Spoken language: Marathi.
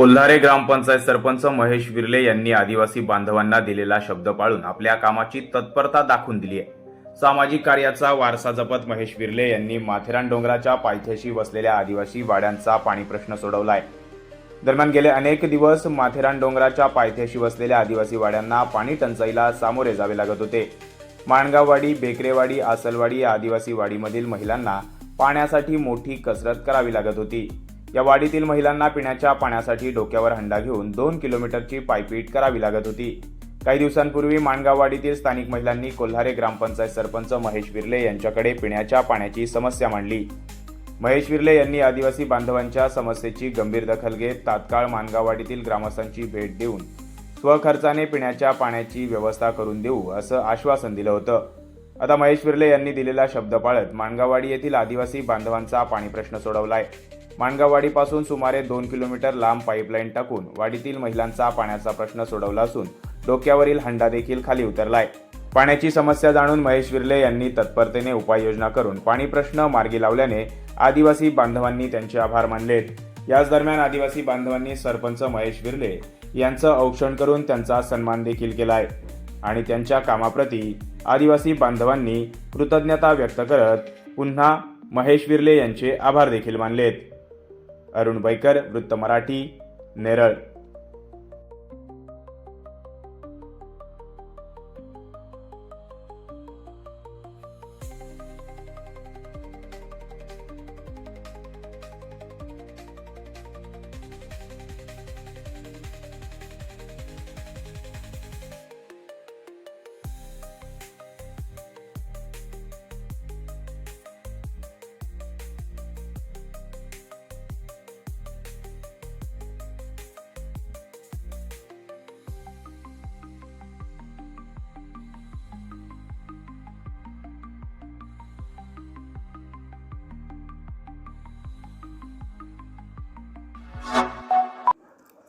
कोल्हारे ग्रामपंचायत सरपंच महेश विर्ले यांनी आदिवासी बांधवांना दिलेला शब्द पाळून आपल्या कामाची तत्परता दाखवून दिली आहे. सामाजिक कार्याचा वारसा जपत महेश विर्ले यांनी माथेरान डोंगराच्या पायथ्याशी वसलेल्या आदिवासी वाड्यांचा पाणी प्रश्न सोडवला आहे. दरम्यान गेले अनेक दिवस माथेरान डोंगराच्या पायथ्याशी वसलेल्या आदिवासी वाड्यांना पाणी टंचाईला सामोरे जावे लागत होते. माणगाववाडी बेकरेवाडी आसलवाडी या आदिवासी वाडीमधील महिलांना पाण्यासाठी मोठी कसरत करावी लागत होती. या वाडीतील महिलांना पिण्याच्या पाण्यासाठी डोक्यावर हंडा घेऊन दोन किलोमीटरची पायपीट करावी लागत होती. काही दिवसांपूर्वी माणगाववाडीतील स्थानिक महिलांनी कोल्हारे ग्रामपंचायत सरपंच महेश विर्ले यांच्याकडे पिण्याच्या पाण्याची समस्या मांडली. महेश विर्ले यांनी आदिवासी बांधवांच्या समस्येची गंभीर दखल घेत तात्काळ मानगाववाडीतील ग्रामस्थांची भेट देऊन स्वखर्चाने पिण्याच्या पाण्याची व्यवस्था करून देऊ असं आश्वासन दिलं होतं. आता महेश विर्ले यांनी दिलेला शब्द पाळत माणगाववाडी येथील आदिवासी बांधवांचा पाणी प्रश्न सोडवलाय. माणगाववाडीपासून सुमारे दोन किलोमीटर लांब पाईपलाईन टाकून वाडीतील महिलांचा पाण्याचा प्रश्न सोडवला असून डोक्यावरील हंडा देखील खाली उतरलाय. पाण्याची समस्या जाणून महेश विर्ले यांनी तत्परतेने उपाययोजना करून पाणी प्रश्न मार्गी लावल्याने आदिवासी बांधवांनी त्यांचे आभार मानलेत याच दरम्यान आदिवासी बांधवांनी सरपंच महेश विर्ले यांचं औक्षण करून त्यांचा सन्मान देखील केलाय आणि त्यांच्या कामाप्रती आदिवासी बांधवांनी कृतज्ञता व्यक्त करत पुन्हा महेश विर्ले यांचे आभार देखील मानलेत. अरुण बैकर वृत्त मराठी नेरळ.